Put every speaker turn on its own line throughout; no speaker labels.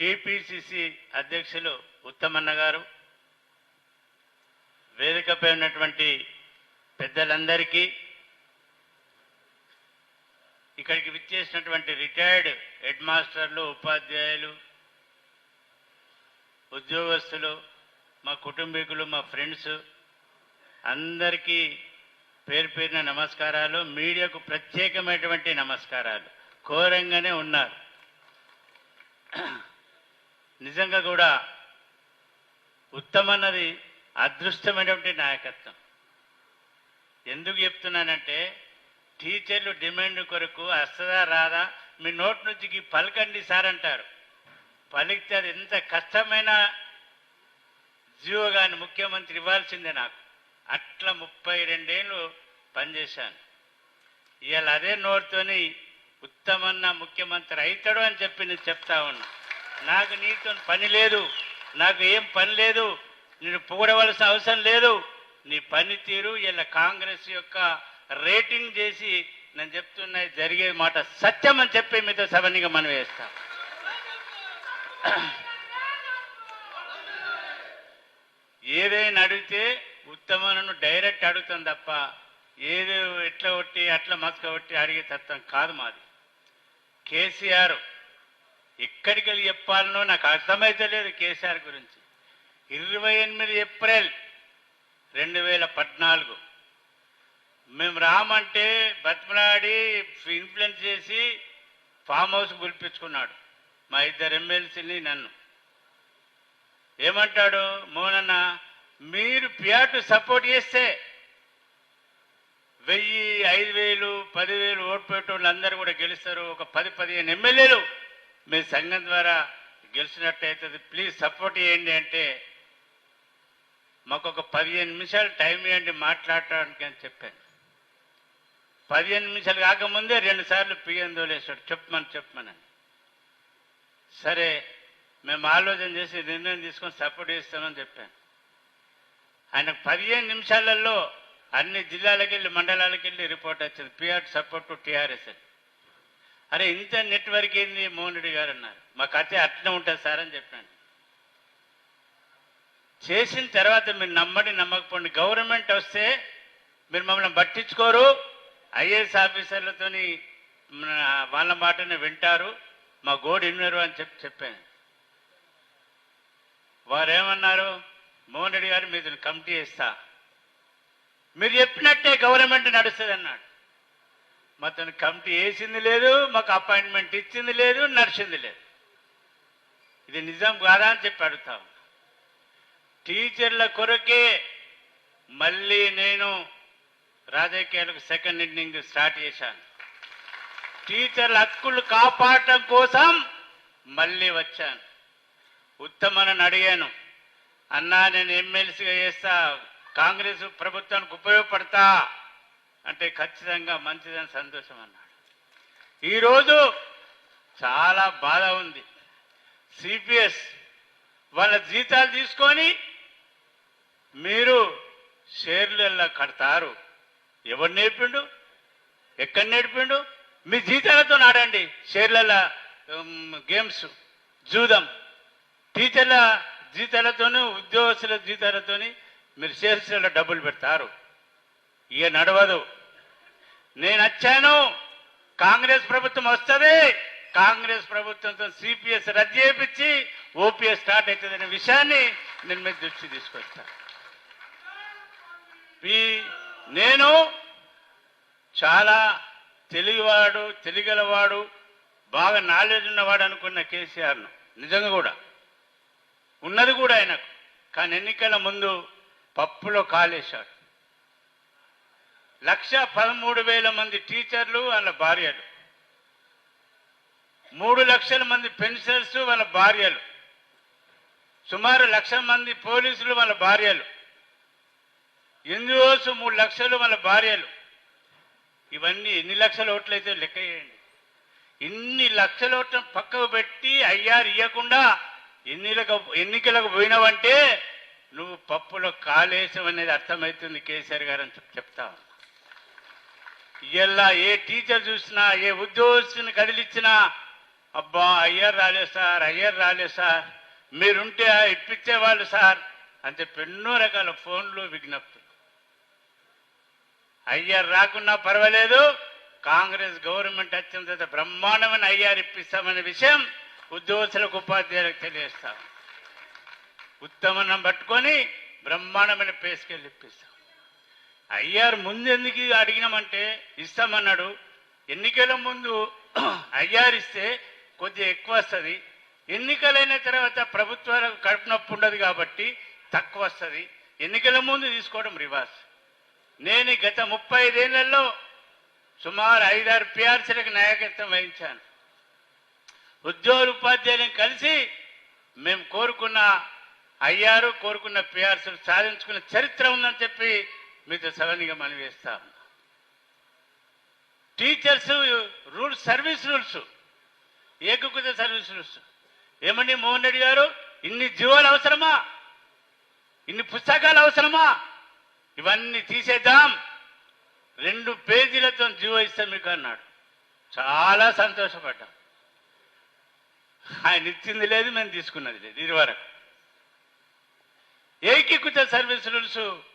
TPCC అధ్యక్షులు ఉత్తమన్న గారు వేదికపై ఉన్నటువంటి పెద్దలందరికీ ఇక్కడికి విచ్చేసినటువంటి రిటైర్డ్ హెడ్ మాస్టర్లు ఉపాధ్యాయులు ఉద్యోగస్తులు మా కుటుంబీకులు మా ఫ్రెండ్స్ అందరికీ పేరు పేరిన నమస్కారాలు మీడియాకు ప్రత్యేకమైనటువంటి నమస్కారాలు. ఘోరంగానే ఉన్నారు. నిజంగా కూడా ఉత్తమన్నది అదృష్టమైనటువంటి నాయకత్వం. ఎందుకు చెప్తున్నానంటే టీచర్లు డిమాండ్ కొరకు వస్తుందా రాదా మీ నోటి నుంచి పలకండి సార్ అంటారు. పలికితే అది ఎంత కష్టమైన జీవో కానీ ముఖ్యమంత్రి ఇవ్వాల్సిందే నాకు. అట్లా ముప్పై రెండేళ్ళు పనిచేశాను. ఇవాళ అదే నోటితోని ఉత్తమన్న ముఖ్యమంత్రి అవుతాడు అని చెప్పి నేను చెప్తా ఉన్నా. నాకు నీతో పని లేదు నాకు ఏం పని లేదు నేను పొగడవలసిన అవసరం లేదు. నీ పనితీరు ఇలా కాంగ్రెస్ యొక్క రేటింగ్ చేసి నేను చెప్తున్నా జరిగే మాట సత్యం అని చెప్పి మీతో సవన్నిగా మనం వేస్తాం ఏదైనా అడిగితే ఉత్తమను డైరెక్ట్ అడుగుతాం తప్ప ఏదో ఎట్లా కొట్టి అట్లా మసక కొట్టి అడిగే తత్వం కాదు మాది. కేసీఆర్ ఎక్కడికి వెళ్ళి చెప్పాలనో నాకు అర్థమైతే లేదు కేసీఆర్ గురించి. ఇరవై ఎనిమిది ఏప్రిల్ రెండు వేల పద్నాలుగు. మేము రామంటే బతిమలాడి ఇన్ఫ్లుయెన్స్ చేసి ఫామ్ హౌస్ పిలిపించుకున్నాడు మా ఇద్దరు ఎమ్మెల్సీని నన్ను. ఏమంటాడు? మోనన్న మీరు ప్యాటు సపోర్ట్ చేస్తే వెయ్యి ఐదు వేలు పదివేలు ఓటు పెట్టేవాళ్ళు అందరూ కూడా గెలుస్తారు. ఒక పది పదిహేను ఎమ్మెల్యేలు మీ సంఘం ద్వారా గెలిచినట్టయితుంది. ప్లీజ్ సపోర్ట్ చేయండి అంటే మాకు ఒక పదిహేను నిమిషాలు టైం ఇవ్వండి మాట్లాడటానికి అని చెప్పాను. పదిహేను నిమిషాలు కాకముందే రెండు సార్లు పిఎం దోలేశాడు చెప్పమని చెప్పమనని సరే మేము ఆలోచన చేసి నిర్ణయం తీసుకొని సపోర్ట్ చేస్తామని చెప్పాను. ఆయనకు పదిహేను నిమిషాలలో అన్ని జిల్లాలకు వెళ్ళి మండలాలకు వెళ్ళి రిపోర్ట్ వచ్చింది పిఆర్ సపోర్ట్ టు టీఆర్ఎస్ అని. అరే ఇంత నెట్వర్క్ ఏంది మోహన్ రెడ్డి గారు అన్నారు. మా కథ అట్లనే ఉంటుంది సార్ అని చెప్పాను చేసిన తర్వాత మీరు నమ్మడి నమ్మకపోండి. గవర్నమెంట్ వస్తే మీరు మమ్మల్ని పట్టించుకోరు. ఐఏఎస్ ఆఫీసర్లతోని మన వాళ్ళ మాటని వింటారు. మా గోడు విన్నారు అని చెప్పి చెప్పాను. వారు ఏమన్నారు మోహన్ రెడ్డి గారు మీద కమిటీ ఇస్తా మీరు చెప్పినట్టే గవర్నమెంట్ నడుస్తుంది అన్నాడు మొత్తం కమిటీ వేసింది లేదు మాకు అపాయింట్మెంట్ ఇచ్చింది లేదు నడిచింది లేదు. ఇది నిజం కాదా అని చెప్పి అడుగుతాం టీచర్ల కొరకే మళ్ళీ నేను రాజకీయాలకు సెకండ్ ఇన్నింగ్ స్టార్ట్ చేశాను. టీచర్ల హక్కులు కాపాడటం కోసం మళ్ళీ వచ్చాను. ఉత్తమనని అడిగాను. అన్నా నేను ఎమ్మెల్సీగా చేస్తా కాంగ్రెస్ ప్రభుత్వానికి ఉపయోగపడతా. అంటే ఖచ్చితంగా మంచిదని సంతోషం అన్నాడు. ఈరోజు చాలా బాధ ఉంది. సిపిఎస్ వాళ్ళ జీతాలు తీసుకొని మీరు షేర్లలో కడతారు? ఎవరు నేర్పిండు? ఎక్కడ నేర్పిండు? మీ జీతాలతో ఆడండి. షేర్లలో గేమ్స్ జూదం. టీచర్ల జీతాలతోనూ ఉద్యోగస్తుల జీతాలతోని మీరు షేర్స్లలో డబ్బులు పెడతారు. ఇక నడవదు. నేను వచ్చాను. కాంగ్రెస్ ప్రభుత్వం వస్తుంది. కాంగ్రెస్ ప్రభుత్వంతో సిపిఎస్ రద్దు చేయించి ఓపీఎస్ స్టార్ట్ అవుతుందనే విషయాన్ని నేను మీద దృష్టి తీసుకొస్తా. ఈ నేను చాలా తెలివివాడు తెలిగలవాడు బాగా నాలెడ్జ్ ఉన్నవాడు అనుకున్న కేసీఆర్ను. నిజంగా కూడా. ఉన్నది కూడా ఆయనకు. కానీ ఎన్నికల ముందు పప్పులో కాలేశాడు. లక్ష పదమూడు వేల మంది టీచర్లు వాళ్ళ భార్యలు. మూడు లక్షల మంది పెన్షనర్స్ వాళ్ళ భార్యలు. సుమారు లక్ష మంది పోలీసులు వాళ్ళ భార్యలు. ఎన్జిఓస్ మూడు లక్షలు వాళ్ళ భార్యలు. ఇవన్నీ ఎన్ని లక్షల ఓట్లయితే లెక్క చేయండి. ఇన్ని లక్షల ఓట్లను పక్కకు పెట్టి అయ్యారు ఇవ్వకుండా ఎన్నిలకు ఎన్నికలకు పోయినావంటే నువ్వు పప్పులో కాలేశం అనేది అర్థమవుతుంది కేసీఆర్ గారు అని చెప్తావు ఇలా ఏ టీచర్ చూసినా ఏ ఉద్యోగస్తుని కదిలిచ్చినా అబ్బా అయ్యర్ రాలేదు సార్ అయ్యర్ రాలేదు సార్ మీరుంటే ఇప్పించేవాళ్ళు సార్ అని చెప్పి ఎన్నో రకాల ఫోన్లు విజ్ఞప్తులు. అయ్యర్ రాకున్నా పర్వాలేదు కాంగ్రెస్ గవర్నమెంట్ వచ్చిన తర్వాత బ్రహ్మాండమైన అయ్యారు ఇప్పిస్తామనే విషయం ఉద్యోగస్తులకు ఉపాధ్యాయులకు తెలియస్తాం ఉత్తమనం పట్టుకొని బ్రహ్మాండమైన పేసుకెళ్ళి ఇప్పిస్తాం. అయ్యారు ముందు ఎందుకు అడిగినామంటే ఇస్తామన్నాడు. ఎన్నికల ముందు అయ్యారు ఇస్తే కొద్దిగా ఎక్కువ వస్తుంది. ఎన్నికలైన తర్వాత ప్రభుత్వాలకు కడుపు నొప్పి ఉండదు కాబట్టి తక్కువ వస్తుంది. ఎన్నికల ముందు తీసుకోవడం రివాజ్ నేను గత ముప్పై ఐదేళ్ళలో సుమారు ఐదారు పిఆర్సీలకు నాయకత్వం వహించాను. ఉద్యోగ ఉపాధ్యాయులను కలిసి మేము కోరుకున్న అయ్యారు కోరుకున్న పిఆర్సీలు సాధించుకున్న చరిత్ర ఉందని చెప్పి మీతో సడన్గా మనం వేస్తాం. టీచర్స్ రూల్స్ సర్వీస్ రూల్స్ ఏకకృత సర్వీస్ రూల్స్ ఏమండి మోహన్ రెడ్డి గారు? ఇన్ని జీవాలు అవసరమా? ఇన్ని పుస్తకాలు అవసరమా? ఇవన్నీ తీసేద్దాం. రెండు పేజీలతో జీవో ఇస్తాం మీకు అన్నాడు. చాలా సంతోషపడ్డాం. ఆయన ఇచ్చింది లేదు మేము తీసుకున్నది లేదు. ఇది వరకు. ఏకీకృత సర్వీస్ రూల్స్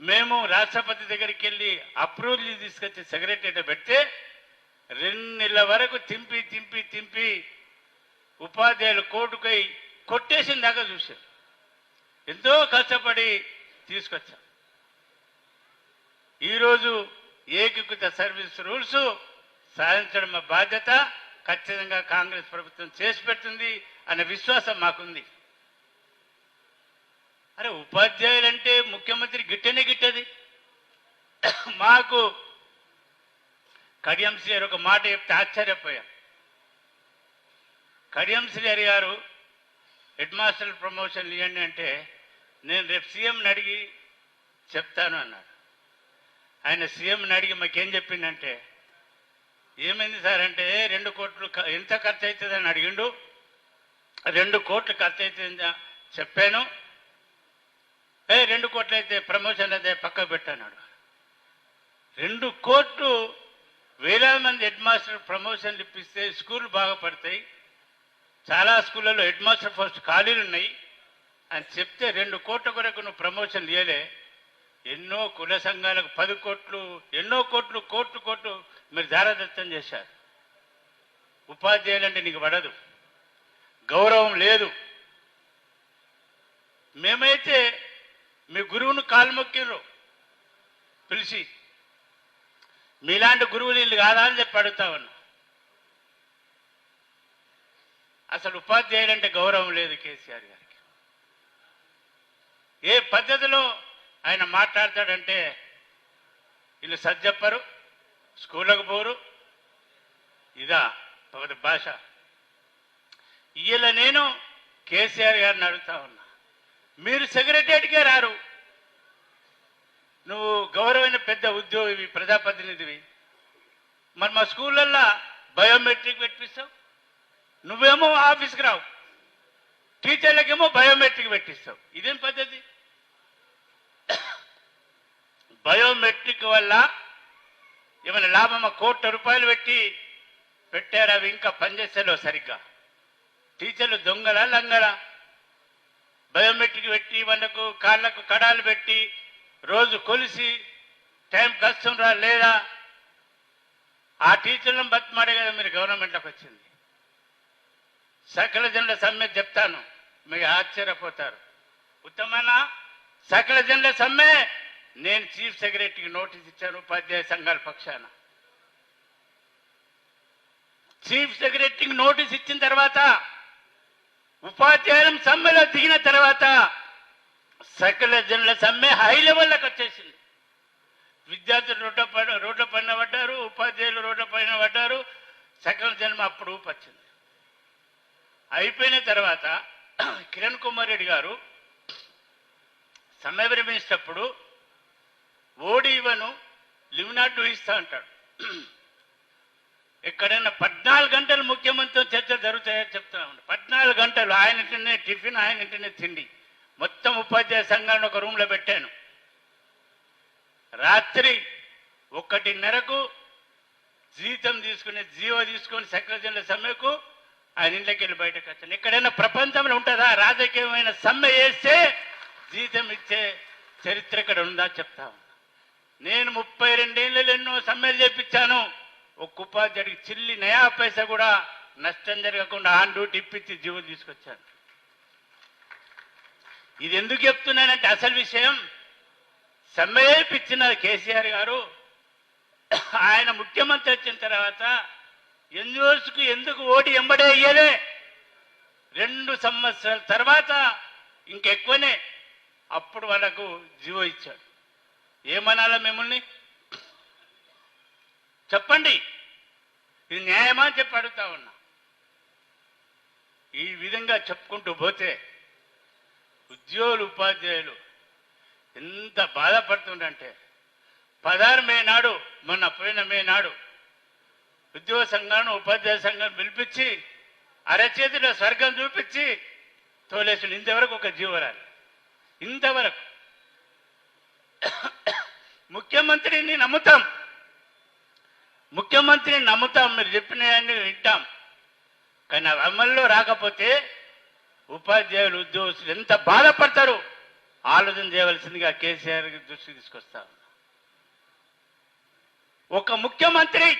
మేము రాష్ట్రపతి దగ్గరికి వెళ్ళి అప్రూవల్ తీసుకొచ్చి సెక్రటరీ పెడితే రెండు నెలల వరకు తింపి తింపి తింపి ఉపాధ్యాయులు కోర్టుకై కొట్టేసిన దాకా చూశారు. ఎంతో కష్టపడి తీసుకొచ్చాం. ఈరోజు ఏకీకృత సర్వీస్ రూల్స్ సాధించడం బాధ్యత ఖచ్చితంగా కాంగ్రెస్ ప్రభుత్వం చేసి పెడుతుంది అనే విశ్వాసం మాకుంది. అరే ఉపాధ్యాయులంటే ముఖ్యమంత్రి గిట్టనే గిట్టది. మాకు కడియంశ్రీ గారు ఒక మాట చెప్తే ఆశ్చర్యపోయాం. కడియంశ్రీ గారి గారు హెడ్ మాస్టర్ ప్రమోషన్ ఇవ్వండి అంటే నేను రేపు సీఎంని అడిగి చెప్తాను అన్నాడు. ఆయన సీఎంని అడిగి మాకేం చెప్పిందంటే ఏమైంది సార్ అంటే రెండు కోట్లు ఎంత ఖర్చు అవుతుందని అడిగిండు. రెండు కోట్లు ఖర్చు అవుతుంది చెప్పాను. ఏ రెండు కోట్లు అయితే ప్రమోషన్ అయితే పక్కకు పెట్టన్నాడు. రెండు కోట్లు వేలాది మంది హెడ్ మాస్టర్ ప్రమోషన్లు ఇప్పిస్తే బాగా పడతాయి. చాలా స్కూళ్ళలో హెడ్ మాస్టర్ ఫస్ట్ ఖాళీలు ఉన్నాయి. అని చెప్తే రెండు కోట్ల కొరకు నువ్వు ప్రమోషన్ ఇయ్యలే. ఎన్నో కుల సంఘాలకు పది కోట్లు ఎన్నో కోట్లు కోట్లు కోట్లు మీరు దారదత్తం చేశారు. ఉపాధ్యాయులంటే నీకు పడదు. గౌరవం లేదు. మేమైతే మీ గురువును కాలుమొక్కిర్రు పిలిచి మీలాంటి గురువులు వీళ్ళు కాదా? అని చెప్పి అడుగుతా ఉన్నా. అసలు ఉపాధ్యాయులంటే గౌరవం లేదు కేసీఆర్ గారికి. ఏ పద్ధతిలో ఆయన మాట్లాడతాడంటే వీళ్ళు సజ్జప్పరు స్కూళ్ళకు పోరు. ఇదా ఒకటి భాష. ఇలా నేను కేసీఆర్ గారిని అడుగుతా ఉన్నా. మీరు సెక్రటరియట్కే రారు. నువ్వు గౌరవమైన పెద్ద ఉద్యోగివి ప్రజాప్రతినిధివి. మరి మా స్కూళ్ళల్లో బయోమెట్రిక్ పెట్టిస్తావు. నువ్వేమో ఆఫీస్కి రావు. టీచర్లకేమో బయోమెట్రిక్ పెట్టిస్తావు. ఇదేం పద్ధతి? బయోమెట్రిక్ వల్ల ఏమైనా లాభమా? కోట్ల రూపాయలు పెట్టి పెట్టారు? అవి ఇంకా పనిచేస్తలేవు సరిగ్గా. టీచర్లు దొంగల లంగలా? బయోమెట్రిక్ పెట్టి మనకు కాళ్ళకు కడాలు పెట్టి రోజు కొలిసి టైం కష్టంరా లేదా? ఆ టీచర్లను బతిమాడే కదా మీరు గవర్నమెంట్లోకి వచ్చింది. సకల జనుల సమ్మె చెప్తాను. మీరు ఆశ్చర్యపోతారు. ఉత్తమన? సకల జనుల సమ్మె? నేను చీఫ్ సెక్రటరీకి నోటీస్ ఇచ్చాను ఉపాధ్యాయ సంఘాల పక్షాన. చీఫ్ సెక్రటరీకి నోటీస్ ఇచ్చిన తర్వాత ఉపాధ్యాయులం సమ్మెలో దిగిన తర్వాత సకల జనుల సమ్మె హై లెవెల్లోకి వచ్చేసింది. విద్యార్థులు రోడ్ల పైన రోడ్ల పైన పడ్డారు ఉపాధ్యాయులు రోడ్ల పైన పడ్డారు సకల జన్మ అప్పుడు వచ్చింది అయిపోయిన తర్వాత కిరణ్ కుమార్ రెడ్డి గారు సమ్మె విరమించినప్పుడు ఓడి ఇవ్వను లిమినాటు ఇస్తా అంటాడు. ఎక్కడైనా పద్నాలుగు గంటలు ముఖ్యమంత్రితో చర్చ జరుగుతాయని చెప్తా ఉన్నాడు పద్నాలుగు గంటలు ఆయన ఇంటనే టిఫిన్ ఆయన ఇంటనే తిండి. మొత్తం ఉపాధ్యాయ సంఘాలను ఒక రూమ్లో పెట్టాను. రాత్రి ఒకటిన్నరకు జీతం తీసుకుని జీవో తీసుకొని సెక్రటరీల సమ్మెకు ఆయన ఇంట్లోకి వెళ్ళి బయటకు వచ్చాను. ఎక్కడైనా ప్రపంచంలో ఉంటుందా? రాజకీయమైన సమ్మె చేస్తే జీతం ఇచ్చే చరిత్ర ఇక్కడ ఉందా చెప్తా నేను ముప్పై రెండేళ్ళు ఎన్నో సమ్మెలు చేపించాను. ఒక ఉపాధ్యాయుడికి చిల్లి నయా పైసా కూడా నష్టం జరగకుండా ఆన్ డ్యూటీ ఇప్పించి జీవో తీసుకొచ్చాను ఇది ఎందుకు చెప్తున్నానంటే అసలు విషయం సమ్మె కేసీఆర్ గారు ఆయన ముఖ్యమంత్రి వచ్చిన తర్వాత ఎన్జిఓస్కు ఎందుకు ఓటు ఎంబడే అయ్యలే రెండు సంవత్సరాల తర్వాత ఇంకెక్కువనే. అప్పుడు వాళ్ళకు జీవో ఇచ్చాడు. ఏమనాలా మిమ్మల్ని? చెప్పండి. ఇది న్యాయమా అని చెప్పి అడుగుతా ఉన్నా. ఈ విధంగా చెప్పుకుంటూ పోతే ఉద్యోగులు ఉపాధ్యాయులు ఎంత బాధపడుతుండంటే పదహారు మే నాడు మొన్న పోయిన మే నాడు ఉద్యోగ సంఘాలను ఉపాధ్యాయ సంఘాన్ని పిలిపించి అరచేతిలో స్వర్గం చూపించి తోలేసిన ఇంతవరకు ఒక జీవరాలు. ఇంతవరకు. ముఖ్యమంత్రిని నమ్ముతాం. ముఖ్యమంత్రిని నమ్ముతాం మీరు చెప్పినవన్నీ వింటాం. కానీ అవి అమల్లో రాకపోతే ఉపాధ్యాయులు ఉద్యోగస్తులు ఎంత బాధపడతారు? ఆలోచన చేయవలసిందిగా కేసీఆర్ దృష్టికి తీసుకొస్తా ఒక ముఖ్యమంత్రి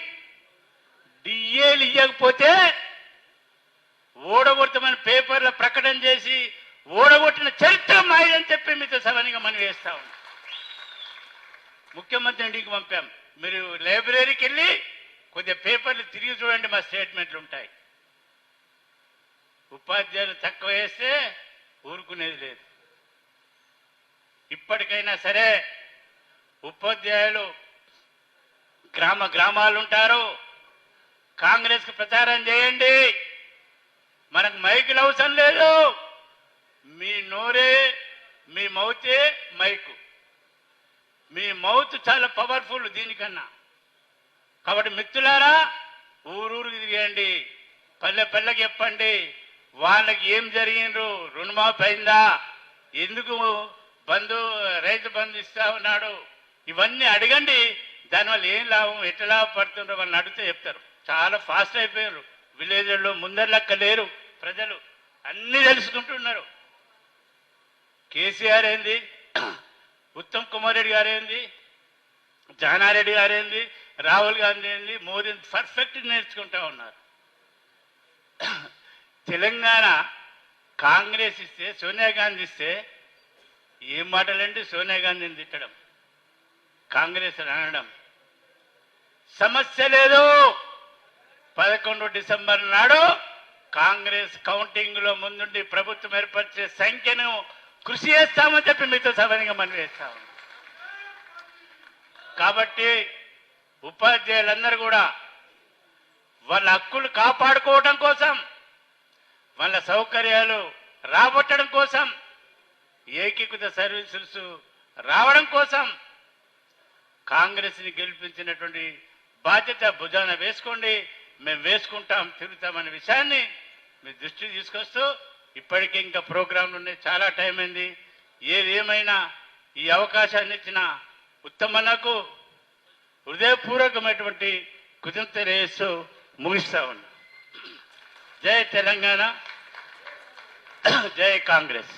డిఏలు ఇవ్వకపోతే ఓడగొట్టమని పేపర్లో ప్రకటన చేసి ఓడగొట్టిన చరిత్ర మాయని చెప్పి మీతో సవనిగా మనం వేస్తా ఉన్నాం. ముఖ్యమంత్రి ఇంటికి పంపాం. మీరు లైబ్రరీకి వెళ్ళి కొద్దిగా పేపర్లు తిరిగి చూడండి మా స్టేట్మెంట్లు ఉంటాయి. ఉపాధ్యాయులు తక్కువ వేస్తే ఊరుకునేది లేదు. ఇప్పటికైనా సరే ఉపాధ్యాయులు గ్రామ గ్రామాలు ఉంటారు కాంగ్రెస్కి ప్రచారం చేయండి. మనకు మైకులు అవసరం లేదు. మీ నోరే మీ మౌతే మైకు. మీ మౌత్ చాలా పవర్ఫుల్ దీనికన్నా. కాబట్టి మిత్రులారా ఊరూరు తిరిగండి. పల్లె పల్లెకి చెప్పండి. వాళ్ళకి ఏం జరిగిండ్రు? రుణమాఫీ అయిందా? ఎందుకు బంధు రైతు బంధు ఇస్తా ఉన్నాడు? ఇవన్నీ అడగండి. దానివల్ల ఏం లాభం ఎట్లా లాభపడుతుండ్రో వాళ్ళని అడిగితే చెప్తారు. చాలా ఫాస్ట్ అయిపోయారు విలేజ్లో ముందర లెక్క లేరు ప్రజలు. అన్ని తెలుసుకుంటున్నారు. కేసీఆర్ ఏంది? ఉత్తమ్ కుమార్ రెడ్డి గారేంది? జానారెడ్డి గారేంది? రాహుల్ గాంధీ ఏంది? మోదీ పర్ఫెక్ట్ నేర్చుకుంటా ఉన్నారు. తెలంగాణ కాంగ్రెస్ ఇస్తే సోనియా గాంధీ ఇస్తే ఏం మాటలండి సోనియా గాంధీని తిట్టడం కాంగ్రెస్ అనడం సమస్య లేదు. పదకొండు డిసెంబర్ నాడు కాంగ్రెస్ కౌంటింగ్లో ముందుండి ప్రభుత్వం ఏర్పరిచే సంఖ్యను కృషి చేస్తామని చెప్పి మీతో సభనిగా మనం వేస్తా కాబట్టి ఉపాధ్యాయులందరూ కూడా వాళ్ళ హక్కులు కాపాడుకోవడం కోసం వాళ్ళ సౌకర్యాలు రాబట్టడం కోసం ఏకీకృత సర్వీసెస్ రావడం కోసం కాంగ్రెస్ని గెలిపించినటువంటి బాధ్యత భుజాన వేసుకోండి. మేము వేసుకుంటాం తిరుగుతామనే విషయాన్ని మీ దృష్టి తీసుకొస్తూ ఇప్పటికే ఇంకా ప్రోగ్రాంలు ఉన్నాయి. చాలా టైం అయింది. ఏది ఏమైనా ఈ అవకాశాన్ని ఇచ్చిన ఉత్తమన్నకు హృదయపూర్వకమైనటువంటి కృతజ్ఞత రేస్తూ ముగిస్తా ఉన్నా. జై తెలంగాణ. జై కాంగ్రెస్.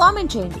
కామెంట్ చేయండి.